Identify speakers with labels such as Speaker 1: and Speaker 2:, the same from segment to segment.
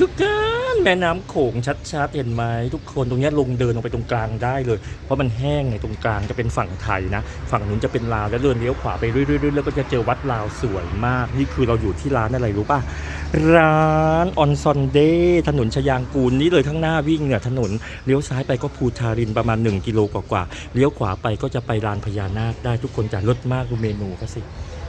Speaker 1: ทุกคนแม่น้ำโขงชัดๆ เห็นไหมทุกคนตรงนี้ลงเดินลงไปตรงกลางได้เลย เพราะมันแห้งในตรงกลางจะเป็นฝั่งไทยนะ ฝั่งนู้นจะเป็นลาวแล้วเดินเลี้ยวขวาไปเรื่อยๆแล้วก็จะเจอวัดลาวสวยมาก นี่คือเราอยู่ที่ร้านอะไรรู้ป่ะ ร้านออนซอนเดย์ถนนชยางกูลนี่เลยข้างหน้าวิ่งเนี่ยถนนเลี้ยวซ้ายไปก็ภูทารินประมาณ 1 กิโลกว่าๆเลี้ยวขวาไปก็จะไปลานพญานาคได้ทุกคนจะลดมากดูเมนูเขาสิ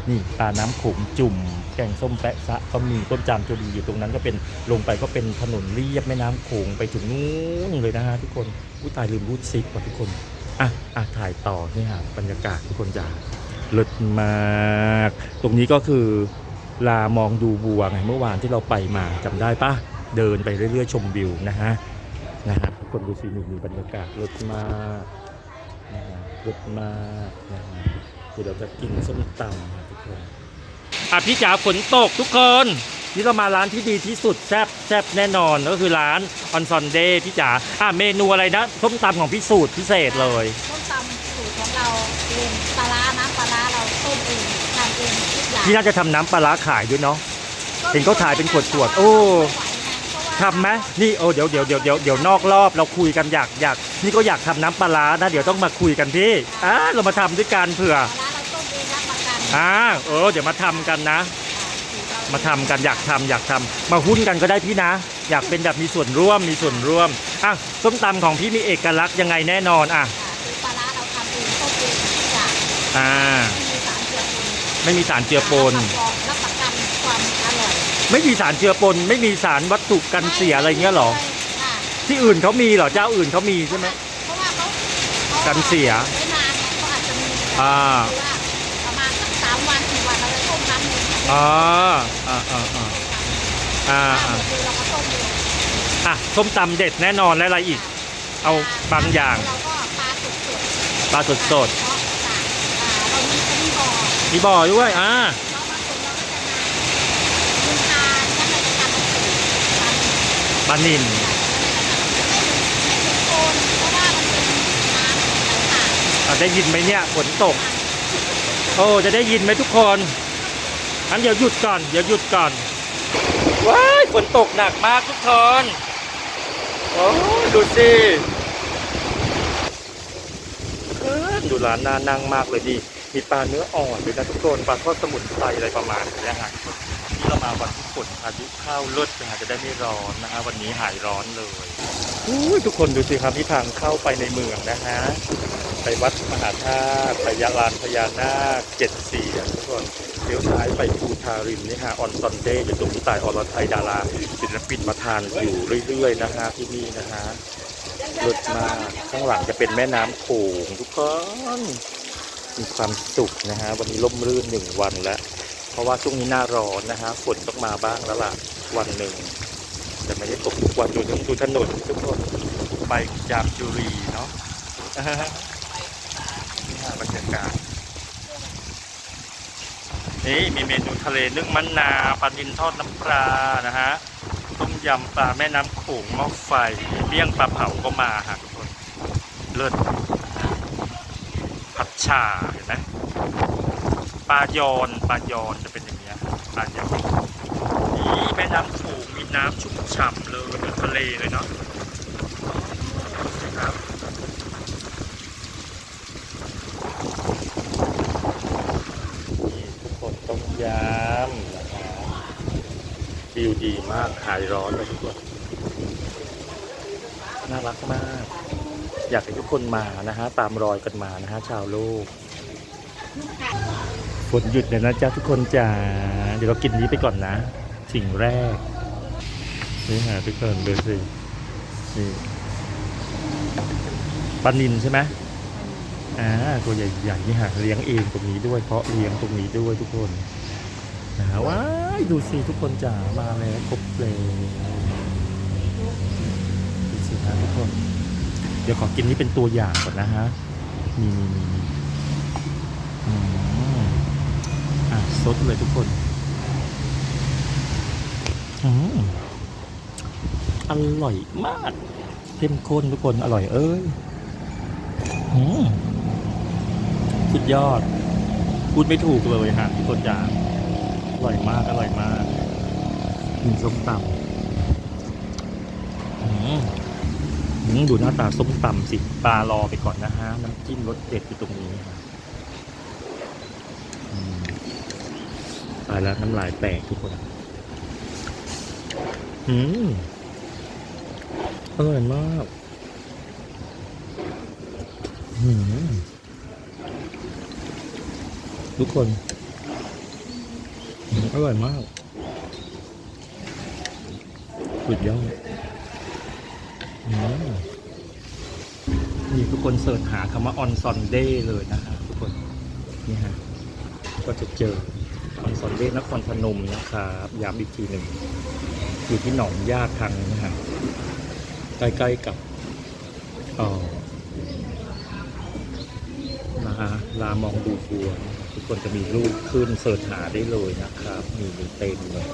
Speaker 1: นี่ปลาน้ำโขงจุ่ม แกงส้มแปะซะก็มีต้นจามจุรีอยู่ตรงนั้นก็เป็นลงไปก็เป็นถนนเรียบแม่น้ำโขงไปถึงนู้นเลยนะฮะทุกคนผู้ตายลืมรูดซิกว่ะทุกคนอะอะถ่ายต่อนี่ฮะบรรยากาศทุกคนจะเลิศมาก ตรงนี้ก็คือลามองดูบัวไงเมื่อวานที่เราไปมาจำได้ปะเดินไปเรื่อยๆ ชมวิวนะฮะนะฮะทุกคนดูสินี่มีบรรยากาศเลิศมาก เลิศมากนะฮะเดี๋ยวเราจะกินส้มตำนะทุกคนอะพี่จ๋าฝนตกทุกคน นี่เรามาร้านที่ดีที่สุดแซ่บแซ่บแน่นอนก็คือร้านออนซอนเดย์พี่จ๋าอะเมนูอะไรนะส้มตำของพี่สูตรพิเศษเลย
Speaker 2: ต้มตำสูตรของเราเองปลาร้านะปลาร้าเราต้มเองทำเองทุกอย่าง
Speaker 1: พี่น่าจะทำน้ำปลาร้าขายด้วยเนาะ เห็นเขาถ่ายเป็นขวดๆโอ้ ทำไหมนี่โอ้เดี๋ยวเดี๋ยวเดี๋ยวเดี๋ยวเดี๋ยวนอกรอบเราคุยกันอยากอยากนี่ก็อยากทำน้ำปลาร้านะ เดี๋ยวต้องมาคุยกันพี่อ่าเรามาทำด้วยกันเผื่อ
Speaker 2: ปลาร้าเราต้มเองรับประกัน
Speaker 1: อ่าเออเดี๋ยวมาทำกันนะ มาทำกันอยากทำอยากทำมาหุ้นกันก็ได้พี่นะ อยากเป็นแบบมีส่วนร่วมมีส่วนร่วมอะส้มตำของพี่มีเอกลักษณ์ยังไงแน่นอนอะ
Speaker 2: คือปลาร้าเราทำเองต้มเองทุกอย่าง
Speaker 1: อ่า
Speaker 2: ไม่มีสารเจือปน
Speaker 1: ไม่มีสารเจือปน
Speaker 2: รับประกันความอร่อย
Speaker 1: ไม่มีสารเจือปน ไม่มีสารวัตถุกันเสียอะไรเงี้ยเหรอ
Speaker 2: ค่ะ
Speaker 1: ที่อื่นเขามีเหรอเจ้าอื่นเขามีใช่ไหม
Speaker 2: เพราะว่าเขาขา
Speaker 1: กันเสีย
Speaker 2: ไม่นานไงเขาอาจจะมี
Speaker 1: อ่า
Speaker 2: คือว่าประมาณสักสามวันสี่วันเราจะต้มน้ำหนึ่ง
Speaker 1: อ๋ออ่าอ่าอ่าอ่า
Speaker 2: ถ้า
Speaker 1: อ่า
Speaker 2: หมดเลยเราก็ต้มเอง
Speaker 1: อะส้มตำเด็ดแน่นอนและอะไรอีก เอาบางอย่าง
Speaker 2: เราก็ปลาสดสด
Speaker 1: ปลาสดสด
Speaker 2: เพราะจากอ่าเรามีกระดิ่งบ่อ
Speaker 1: ๆมีบ่อด้วยอ่า
Speaker 2: ต่าง
Speaker 1: อะได้ยินไหมเนี่ยฝนตก โอ้จะได้ยินไหมทุกคนงั้นเดี๋ยวหยุดก่อนเดี๋ยวหยุดก่อนว้ายฝนตกหนักมากทุกคนโอ้ยดูสิเออดูร้านน่านั่งมากเลยดี มีปลาเนื้ออ่อนด้วยนะทุกคนปลาทอดสมุนไพรอะไรประมาณนี้นะฮะนี่เรามาวันที่ ฝนพายุเข้าลิศนะฮะจะได้ไม่ร้อนนะฮะวันนี้หายร้อนเลยอุ้ทุกคนดูสิครับที่ทางเข้าไปในเมืองนะฮะไปวัดมหาธาตุไปยาลานพญานาคเจ็ดเสียงทุกคนเลี้ยวซ้ายไปภูทารินนี่ฮะออนซอนเดย์อยู่ตรงนี้ตายอรไทยดาราศิลปินมาทานอยู่เรื่อยๆนะฮะที่นี่นะฮะรถมากข้างหลังจะเป็นแม่น้ำโขงทุกคนมีความสุขนะฮะวันนี้ร่มรื่นหนึ่งวันแล้ว เพราะว่าช่วงนี้หน้าร้อนนะฮะฝนต้องมาบ้างแล้วล่ะวันหนึ่งแต่ไม่ได้ตกทุกวันดูดูถนนทุกคนไปจามจุรีเนาะนี่บรรยากาศนี่มีเมนูทะเลนึ่งมะนาวปลาดินทอดน้ำปลานะฮะต้มยำปลาแม่น้ำโขงหม้อไฟเมี่ยงปลาเผาก็มาฮะทุกคนเลิศผัดชาเห็นไหม ปลายอนปลายอนจะเป็นอย่างเงี้ยปลายอนนี่แม่น้ำโขงมีน้ำชุ่มฉ่ำเลยเหมือนทะเลเลยเนาะครับนี่คนต้มยำนะครับวิวดีมากหายร้อนเลยทุกคนน่ารักมาก อยากให้ทุกคนมานะฮะ ตามรอยกันมานะฮะ ชาวโลก ฝนหยุดเลยนะจ๊ะทุกคนจ๋าเดี๋ยวเรากินนี้ไปก่อนนะ สิ่งแรกนี่ฮะทุกคนดูสินี่ปลานินใช่ไหมอ่าตัวใหญ่ๆนี่ฮะเลี้ยงเองตรงนี้ด้วย เพราะเลี้ยงตรงนี้ด้วยทุกคนนะฮะว้ายดูสิทุกคนจ๋ามาแล้วครบเลยดูสิฮะทุกคน เดี๋ยวขอกินนี้เป็นตัวอย่างก่อนนะฮะนี่นี่นี่ ดเลยทุกคนออร่อยมากเข้มข้นทุกคนอร่อยเอ้ยสุดยอด พูดไม่ถูกเลยฮะทุกคนจ๋าอร่อยมากอร่อยมากกินส้มตำดูหน้าตาส้มตำสิปลารอไปก่อนนะฮะ น้ำจิ้มรสเด็ดอยู่ตรงนี้ ตายแล้วน้ำลายแตกทุกคน อืมอร่อยมาก อืมทุกคนอืมอร่อยมาก สุดยอดอืมนี่ทุกคนเสิร์ชหาคำว่าออนซอนเดย์เลยนะฮะทุกคน นี่ฮะ ก็จะเจอ ออนซอนเดย์นครพนมนะครับย้ำอีกทีหนึ่งอยู่ที่หนองญาทางนะฮะใกล้ๆกับอ่อนะฮะลามองดูบัวนทุกคนจะมีรูปขึ้นเสิร์ชหาได้เลยนะครับ มีมีเต็มเลย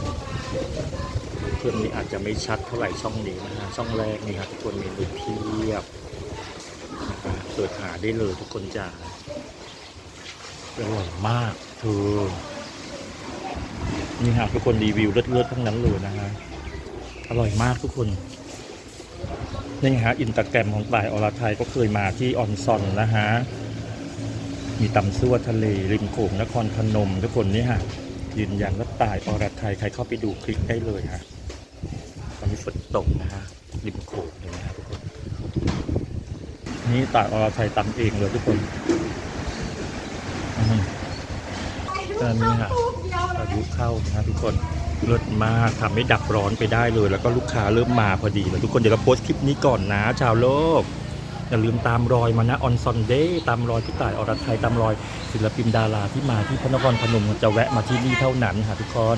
Speaker 1: เครื่องนี้อาจจะไม่ชัดเท่าไหร่ช่องนี้นะฮะช่องแรกนี่ครับทุกคนมีรูปเพียบนะครับเสิร์ชหาได้เลยทุกคนจะอร่อยมากเธอ นี่ฮะทุกคนรีวิวเลิศๆทั้งนั้นเลยนะฮะอร่อยมากทุกคนนี่ฮะอินตาแกรมของต่ายอรไทยก็เคยมาที่ออนซอนนะฮะมีตำซั่วทะเลริมโขงนครพนม ทุกคนนี่ฮะยืนยันว่าต่ายอรไทยใครเข้าไปดูคลิปได้เลยฮะตอนนี้ฝนตกนะฮะริมโขงเลยนะฮะทุกคนนี่ต่ายอรไทยตำเองเลยทุกคนอืมตอนนี้ฮะพา ยุเข้านะทุกคนเลิศมากทำให้ดับร้อนไปได้เลย แล้วก็ลูกค้าเริ่มมาพอดีแล้วทุกคนเดี๋ยวเราโพสต์คลิปนี้ก่อนนะ ชาวโลก อย่าลืมตามรอยมานะออนซอนเดย์ตามรอยพี่ต่ายอรไทยตามรอยศิลปินดาราที่มาที่พระนครพนมจะแวะมาที่นี่เท่านั้นค่ะทุกคน